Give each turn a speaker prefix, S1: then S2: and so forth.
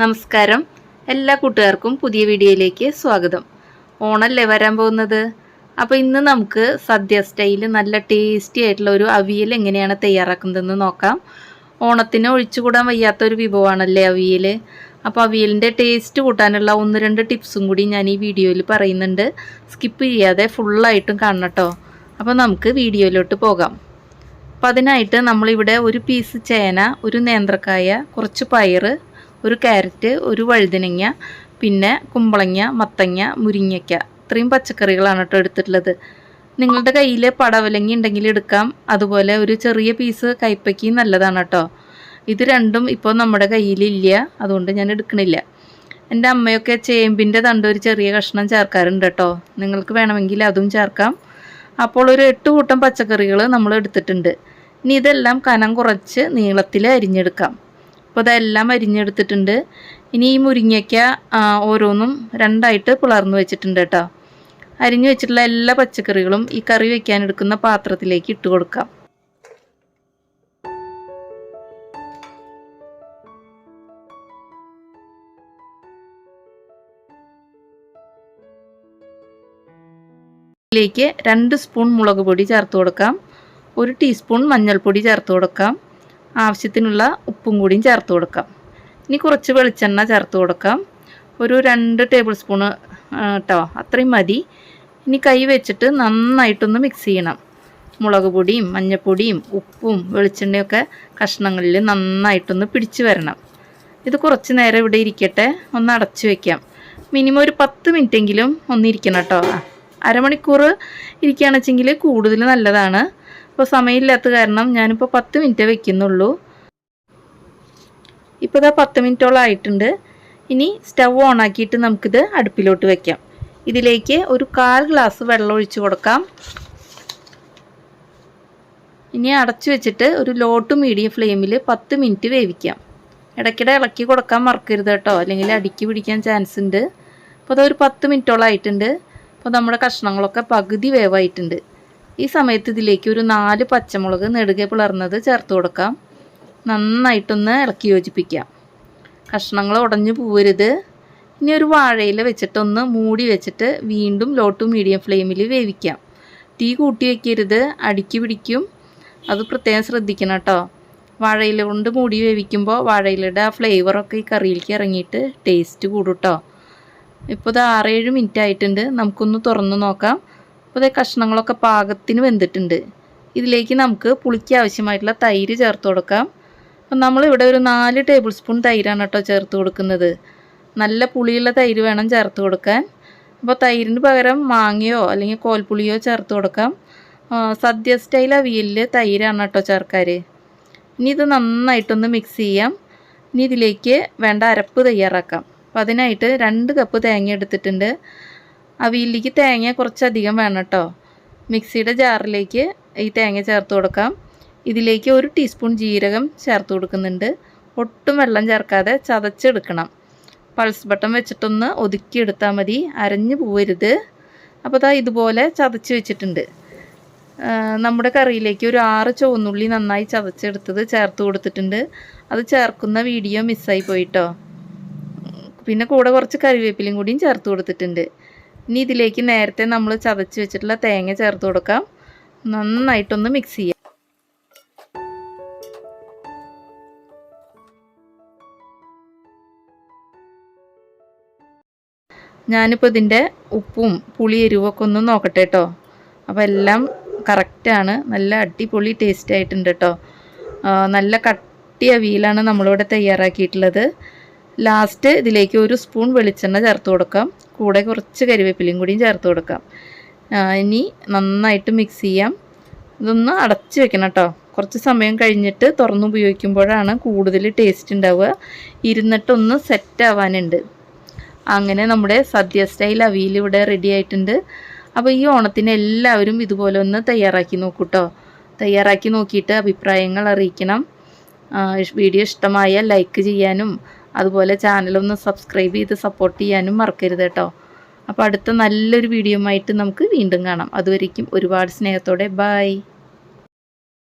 S1: നമസ്കാരം. എല്ലാ കൂട്ടുകാർക്കും പുതിയ വീഡിയോയിലേക്ക് സ്വാഗതം. ഓണല്ലേ വരാൻ പോകുന്നത്? അപ്പോൾ ഇന്ന് നമുക്ക് സദ്യ സ്റ്റൈൽ നല്ല ടേസ്റ്റി ആയിട്ടുള്ള ഒരു അവിയൽ എങ്ങനെയാണ് തയ്യാറാക്കുന്നതെന്ന് നോക്കാം. ഓണത്തിന് ഒഴിച്ചുകൂടാൻ വയ്യാത്ത ഒരു വിഭവമാണല്ലേ അവിയൽ അപ്പോൾ അവിയലിന്റെ ടേസ്റ്റ് കൂട്ടാനുള്ള ഒന്ന് രണ്ട് ടിപ്സും കൂടി ഞാൻ ഈ വീഡിയോയിൽ പറയുന്നുണ്ട്. സ്കിപ്പ് ചെയ്യാതെ ഫുള്ളായിട്ടും കാണട്ടോ അപ്പോൾ നമുക്ക് വീഡിയോയിലോട്ട് പോകാം. അപ്പോൾ അതിനായിട്ട് നമ്മളിവിടെ ഒരു പീസ് ചേന ഒരു നേന്ത്രക്കായ കുറച്ച് പയറ് ഒരു ക്യാരറ്റ് ഒരു വഴുതനങ്ങ പിന്നെ കുമ്പളങ്ങ മത്തങ്ങ മുരിങ്ങയ്ക്ക. ഇത്രയും പച്ചക്കറികളാണ് കേട്ടോ എടുത്തിട്ടുള്ളത്. നിങ്ങളുടെ കയ്യിൽ പടവലങ്ങി ഉണ്ടെങ്കിൽ എടുക്കാം. അതുപോലെ ഒരു ചെറിയ പീസ് കൈപ്പയ്ക്ക് നല്ലതാണ് കേട്ടോ. ഇത് രണ്ടും ഇപ്പോൾ നമ്മുടെ കയ്യിലില്ല അതുകൊണ്ട് ഞാൻ എടുക്കണില്ല. എന്റെ അമ്മയൊക്കെ ചേമ്പിന്റെ തണ്ട് ഒരു ചെറിയ കഷ്ണം ചേർക്കാറുണ്ട് കേട്ടോ. നിങ്ങൾക്ക് വേണമെങ്കിൽ അതും ചേർക്കാം. അപ്പോൾ ഒരു എട്ട് കൂട്ടം പച്ചക്കറികൾ നമ്മൾ എടുത്തിട്ടുണ്ട്. ഇനി ഇതെല്ലാം കനം കുറച്ച് നീളത്തിൽ അരിഞ്ഞെടുക്കാം. അപ്പോൾ അതെല്ലാം അരിഞ്ഞെടുത്തിട്ടുണ്ട്. ഇനി ഈ മുരിങ്ങയ്ക്ക ഓരോന്നും രണ്ടായിട്ട് പിളർന്നു വെച്ചിട്ടുണ്ട് കേട്ടോ. അരിഞ്ഞു വെച്ചിട്ടുള്ള എല്ലാ പച്ചക്കറികളും ഈ കറി വെക്കാൻ എടുക്കുന്ന പാത്രത്തിലേക്ക് ഇട്ട് കൊടുക്കാം. ഇതിലേക്ക് രണ്ട് സ്പൂൺ മുളക് പൊടി ചേർത്ത് കൊടുക്കാം. ഒരു ടീസ്പൂൺ മഞ്ഞൾപ്പൊടി ചേർത്ത് കൊടുക്കാം. ആവശ്യത്തിനുള്ള ഉപ്പും കൂടിയും ചേർത്ത് കൊടുക്കാം. ഇനി കുറച്ച് വെളിച്ചെണ്ണ ചേർത്ത് കൊടുക്കാം. ഒരു രണ്ട് ടേബിൾ സ്പൂണ് കേട്ടോ അത്രയും മതി. ഇനി കൈ വെച്ചിട്ട് നന്നായിട്ടൊന്ന് മിക്സ് ചെയ്യണം. മുളക് പൊടിയും മഞ്ഞൾപ്പൊടിയും ഉപ്പും വെളിച്ചെണ്ണയൊക്കെ കഷ്ണങ്ങളിൽ നന്നായിട്ടൊന്ന് പിടിച്ചു വരണം. ഇത് കുറച്ച് നേരം ഇവിടെ ഇരിക്കട്ടെ. ഒന്ന് അടച്ചു വയ്ക്കാം മിനിമം ഒരു പത്ത് മിനിറ്റെങ്കിലും ഒന്നിരിക്കണം കേട്ടോ അരമണിക്കൂർ ഇരിക്കുകയാണെന്ന് വെച്ചെങ്കിൽ കൂടുതൽ നല്ലതാണ്. ഇപ്പോൾ സമയമില്ലാത്ത കാരണം ഞാനിപ്പോൾ പത്ത് മിനിറ്റേ വെക്കുന്നുള്ളൂ. ഇപ്പോൾ ഇതാ പത്ത് മിനിറ്റോളം ആയിട്ടുണ്ട്. ഇനി സ്റ്റവ് ഓൺ ആക്കിയിട്ട് നമുക്കിത് അടുപ്പിലോട്ട് വെക്കാം. ഇതിലേക്ക് ഒരു കാൽ ഗ്ലാസ് വെള്ളം ഒഴിച്ചു കൊടുക്കാം. ഇനി അടച്ചു വെച്ചിട്ട് ഒരു ലോ ടു മീഡിയം ഫ്ലെയിമിൽ പത്ത് മിനിറ്റ് വേവിക്കാം. ഇടയ്ക്കിടെ ഇളക്കി കൊടുക്കാൻ മറക്കരുത് കേട്ടോ. അല്ലെങ്കിൽ അടുക്കി പിടിക്കാൻ ചാൻസ് ഉണ്ട്. അപ്പോൾ അതൊരു പത്ത് മിനിറ്റോളം ആയിട്ടുണ്ട്. അപ്പോൾ നമ്മുടെ കഷ്ണങ്ങളൊക്കെ പകുതി വേവായിട്ടുണ്ട്. ഈ സമയത്ത് ഇതിലേക്ക് ഒരു നാല് പച്ചമുളക് നെടുകെ പിളർന്നത് ചേർത്ത് കൊടുക്കാം. നന്നായിട്ടൊന്ന് ഇളക്കി യോജിപ്പിക്കാം. കഷ്ണങ്ങൾ ഉടഞ്ഞു പോവരുത്. ഇനി ഒരു വാഴയില വെച്ചിട്ടൊന്ന് മൂടി വെച്ചിട്ട് വീണ്ടും ലോ ടു മീഡിയം ഫ്ലെയിമിൽ വേവിക്കാം. തീ കൂട്ടി വയ്ക്കരുത് അടുക്കി പിടിക്കും. അത് പ്രത്യേകം ശ്രദ്ധിക്കണം കേട്ടോ. വാഴയില കൊണ്ട് മൂടി വേവിക്കുമ്പോൾ വാഴയിലയുടെ ആ ഫ്ലേവറൊക്കെ ഈ കറിയിലേക്ക് ഇറങ്ങിയിട്ട് ടേസ്റ്റ് കൂടും കേട്ടോ. ഇപ്പോൾ ഇത് ആറേഴ് മിനിറ്റ് ആയിട്ടുണ്ട്. നമുക്കൊന്ന് തുറന്ന് നോക്കാം. അപ്പോൾ ഇതേ കഷ്ണങ്ങളൊക്കെ പാകത്തിന് വെന്തിട്ടുണ്ട്. ഇതിലേക്ക് നമുക്ക് പുളിക്ക് ആവശ്യമായിട്ടുള്ള തൈര് ചേർത്ത് കൊടുക്കാം. അപ്പം നമ്മളിവിടെ ഒരു നാല് ടേബിൾ സ്പൂൺ തൈരാണ് കേട്ടോ ചേർത്ത് കൊടുക്കുന്നത്. നല്ല പുളിയുള്ള തൈര് വേണം ചേർത്ത് കൊടുക്കാൻ. അപ്പോൾ തൈരിന് പകരം മാങ്ങയോ അല്ലെങ്കിൽ കോൽപ്പുളിയോ ചേർത്ത് കൊടുക്കാം. സദ്യ സ്റ്റൈൽ അവിയലിൽ തൈരാണ് കേട്ടോ ചേർക്കാർ ഇനി ഇത് നന്നായിട്ടൊന്ന് മിക്സ് ചെയ്യാം. ഇനി ഇതിലേക്ക് വേണ്ട അരപ്പ് തയ്യാറാക്കാം. അപ്പോൾ അതിനായിട്ട് രണ്ട് കപ്പ് തേങ്ങ എടുത്തിട്ടുണ്ട്. അവിയലിലേക്ക് തേങ്ങ കുറച്ചധികം വേണം കേട്ടോ. മിക്സിയുടെ ജാറിലേക്ക് ഈ തേങ്ങ ചേർത്ത് കൊടുക്കാം. ഇതിലേക്ക് ഒരു ടീസ്പൂൺ ജീരകം ചേർത്ത് കൊടുക്കുന്നുണ്ട്. ഒട്ടും വെള്ളം ചേർക്കാതെ ചതച്ചെടുക്കണം. പൾസ് ബട്ടൺ വെച്ചിട്ടൊന്ന് ഒതുക്കിയെടുത്താൽ മതി. അരഞ്ഞു പോവരുത്. അപ്പോൾ ദാ ഇതുപോലെ ചതച്ച് വെച്ചിട്ടുണ്ട്. നമ്മുടെ കറിയിലേക്ക് ഒരു ആറ് ചുവന്നുള്ളി നന്നായി ചതച്ചെടുത്തത് ചേർത്ത് കൊടുത്തിട്ടുണ്ട്. അത് ചേർക്കുന്ന വീഡിയോ മിസ്സായി പോയിട്ടോ പിന്നെ കൂടെ കുറച്ച് കറിവേപ്പിലയും കൂടിയും ചേർത്ത് കൊടുത്തിട്ടുണ്ട്. ഇനി ഇതിലേക്ക് നേരത്തെ നമ്മൾ ചതച്ച് വെച്ചിട്ടുള്ള തേങ്ങ ചേർത്ത് കൊടുക്കാം. നന്നായിട്ടൊന്ന് മിക്സ് ചെയ്യാം. ഞാനിപ്പോൾ ഇതിന്റെ ഉപ്പും പുളി എരിവൊക്കെ ഒന്ന് നോക്കട്ടെ കേട്ടോ അപ്പോൾ എല്ലാം കറക്റ്റാണ് നല്ല അടിപൊളി ടേസ്റ്റ് ആയിട്ടുണ്ട് കേട്ടോ നല്ല കട്ടി അവിയലാണ് നമ്മളിവിടെ തയ്യാറാക്കിയിട്ടുള്ളത്. ലാസ്റ്റ് ഇതിലേക്ക് ഒരു സ്പൂൺ വെളിച്ചെണ്ണ ചേർത്ത് കൊടുക്കാം. കൂടെ കുറച്ച് കരിവേപ്പിലയും കൂടിയും ചേർത്ത് കൊടുക്കാം. ഇനി നന്നായിട്ട് മിക്സ് ചെയ്യാം. ഇതൊന്ന് അടച്ച് വെക്കണം കേട്ടോ കുറച്ച് സമയം കഴിഞ്ഞിട്ട് തുറന്ന് ഉപയോഗിക്കുമ്പോഴാണ് കൂടുതൽ ടേസ്റ്റ് ഉണ്ടാവുക. ഇരുന്നിട്ടൊന്ന് സെറ്റ് ആവാനുണ്ട്. അങ്ങനെ നമ്മുടെ സദ്യ സ്റ്റൈൽ അവിയൽ ഇവിടെ റെഡി ആയിട്ടുണ്ട്. അപ്പോൾ ഈ ഓണത്തിന് എല്ലാവരും ഇതുപോലെ ഒന്ന് തയ്യാറാക്കി നോക്കൂ നോക്കൂട്ടോ തയ്യാറാക്കി നോക്കിയിട്ട് അഭിപ്രായങ്ങൾ അറിയിക്കണം. വീഡിയോ ഇഷ്ടമായ ലൈക്ക് ചെയ്യാനും അതുപോലെ ചാനലൊന്ന് സബ്സ്ക്രൈബ് ചെയ്ത് സപ്പോർട്ട് ചെയ്യാനും മറക്കരുത് കേട്ടോ. അപ്പോൾ അടുത്ത നല്ലൊരു വീഡിയോ ആയിട്ട് നമുക്ക് വീണ്ടും കാണാം. അതുവരേക്കും ഒരുപാട് സ്നേഹത്തോടെ. ബായ്